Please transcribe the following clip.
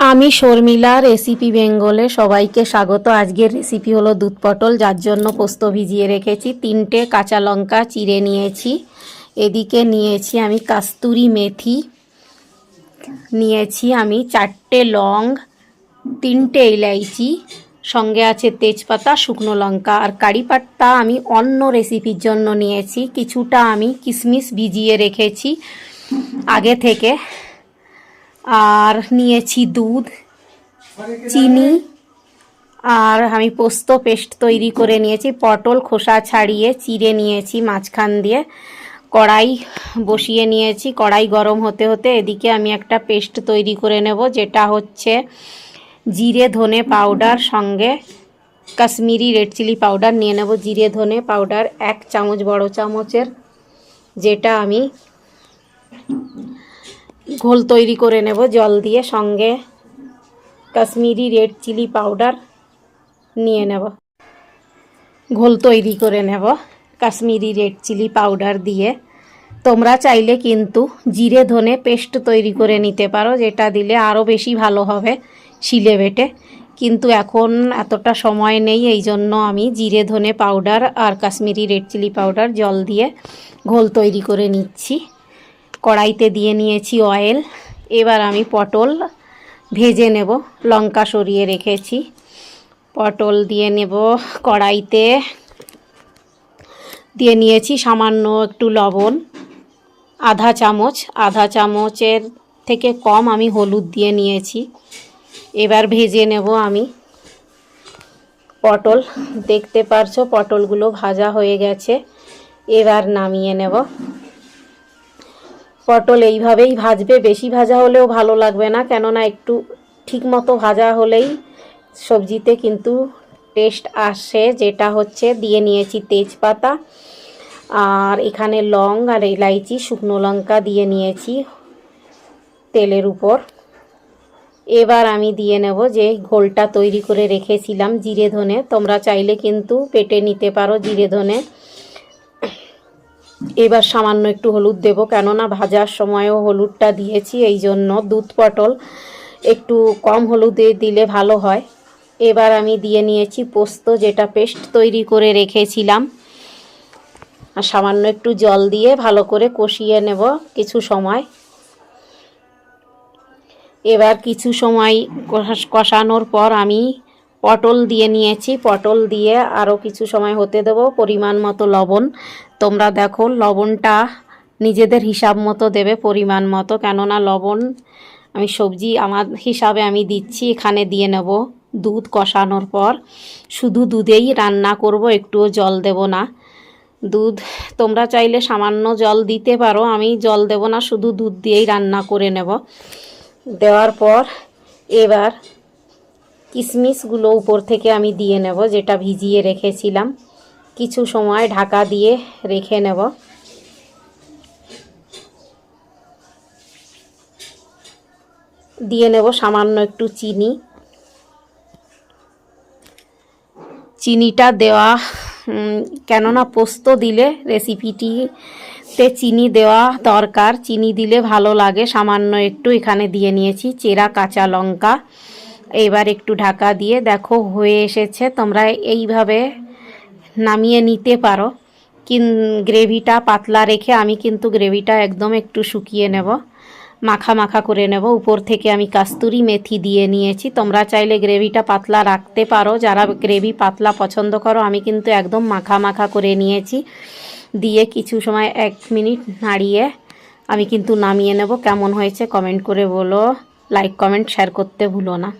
আমি শর্মিলা রেসিপি বেঙ্গলে সবাইকে স্বাগত। আজকের রেসিপি হলো দুধ পটল, যার জন্য পোস্ত ভিজিয়ে রেখেছি। তিনটে কাঁচা লঙ্কা চিড়ে নিয়েছি। এদিকে নিয়েছি আমি কাস্তুরি মেথি। নিয়েছি আমি চারটে লং, তিনটে ইলাইচি, সঙ্গে আছে তেজপাতা, শুকনো লঙ্কা আর কারি পাত্তা আমি অন্য রেসিপির জন্য নিয়েছি। কিছুটা আমি কিশমিশ ভিজিয়ে রেখেছি। আগে থেকে আর নিয়েছি দুধ, চিনি, আর আমি পোস্ত পেস্ট তৈরি করে নিয়েছি, পটল খোসা ছাড়িয়ে চিড়ে নিয়েছি, মাঝখান দিয়ে কড়াই বসিয়ে নিয়েছি, কড়াই গরম হতে হতে এদিকে আমি একটা পেস্ট তৈরি করে নেব, যেটা হচ্ছে জিরে ধনে পাউডার সঙ্গে কাশ্মীরি রেড চিলি পাউডার নিয়ে নেব, জিরে ধনে পাউডার এক চামচ, বড় চামচের, যেটা আমি ঘোল তৈরি করে নেব, জল দিয়ে সঙ্গে কাশ্মীরি রেড চিলি পাউডার নিয়ে নেব। ঘোল তৈরি করে নেব, কাশ্মীরি রেড চিলি পাউডার দিয়ে। তোমরা চাইলে কিন্তু জিরে ধনে পেস্ট তৈরি করে নিতে পারো, যেটা দিলে আরও বেশি ভালো হবে শিলে বেটে। কিন্তু এখন এতটা সময় নেই, এই জন্য আমি জিরে ধনে পাউডার আর কাশ্মীরি রেড চিলি পাউডার জল দিয়ে ঘোল তৈরি করে নিচ্ছি। কড়াইতে দিয়ে নিয়েছি অয়েল এবার আমি পটল ভেজে নেব, লঙ্কা সরিয়ে রেখেছি। পটল দিয়ে নেব কড়াইতে। দিয়ে নিয়েছি সামান্য একটু লবণ, আধা চামচ। আধা চামচের থেকে কম আমি হলুদ দিয়ে নিয়েছি। এবার ভেজে নেব আমি পটল। দেখতে পারছ, পটলগুলো ভাজা হয়ে গেছে। এবার নামিয়ে নেব। পটল এইভাবেই ভাজবে। বেশি ভাজা হলেও ভালো লাগবে না, কেননা একটু ঠিক মতো ভাজা হলেই সবজিতে কিন্তু টেস্ট আসে, যেটা হচ্ছে দিয়ে নিয়েছি তেজপাতা আর এখানে লং আর ইলাইচি, শুকনো লঙ্কা দিয়ে নিয়েছি তেলের উপর। এবার আমি দিয়ে নেব যে ঘোলটা তৈরি করে রেখেছিলাম জিরে ধনে। তোমরা চাইলে কিন্তু পেটে নিতে পারো জিরে ধনে। এবার সামান্য একটু হলুদ দেব, কেননা ভাজার সময়ও হলুদটা দিয়েছি, এই জন্য দুধ পটল একটু কম হলুদে দিলে ভালো হয়। এবার আমি দিয়ে নিয়েছি পোস্ত, যেটা পেস্ট তৈরি করে রেখেছিলাম। আর সামান্য একটু জল দিয়ে ভালো করে কষিয়ে নেব কিছু সময়। এবার কিছু সময় কষানোর পর আমি পটল দিয়ে নিয়েছি, পটল দিয়ে আরও কিছু সময় হতে দেবো, পরিমাণ মতো লবণ। তোমরা দেখো, লবণটা নিজেদের হিসাব মতো দেবে পরিমাণ মতো, কেননা লবণ আমি সবজি আমার হিসাবে আমি দিচ্ছি, এখানে দিয়ে নেব দুধ কষানোর পর। শুধু দুধেই রান্না করব, একটুও জল দেব না। দুধ তোমরা চাইলে সামান্য জল দিতে পারো, আমি জল দেব না, শুধু দুধ দিয়েই রান্না করে নেব। দেওয়ার পর এবার কিশমিশগুলো উপর থেকে আমি দিয়ে নেব, যেটা ভিজিয়ে রেখেছিলাম। কিছু সময় ঢাকা দিয়ে রেখে নেব। দিয়ে নেব সামান্য একটু চিনি। চিনিটা দেওয়া কেননা পোস্ত দিলে রেসিপিটিতে চিনি দেওয়া দরকার। চিনি দিলে ভালো লাগে। সামান্য একটু এখানে দিয়ে নিয়েছি, চেরা কাঁচা লঙ্কা। এবার একটু ঢাকা দিয়ে দেখো হয়ে এসেছে, তোমরা এইভাবে নামিয়ে নিতে পারো। কিন, গ্রেভিটা পাতলা রেখে আমি কিন্তু গ্রেভিটা একদম একটু শুকিয়ে নেব, মাখা মাখা করে নেব। উপর থেকে আমি কাস্তুরি মেথি দিয়ে নিয়েছি। তোমরা চাইলে গ্রেভিটা পাতলা রাখতে পারো। যারা গ্রেভি পাতলা পছন্দ করো, আমি কিন্তু একদম মাখা মাখা করে নিয়েছি। দিয়ে কিছু সময় এক মিনিট নাড়িয়ে আমি কিন্তু নামিয়ে নেব। কেমন হয়েছে কমেন্ট করে বলো। লাইক, কমেন্ট, শেয়ার করতে ভুলো না।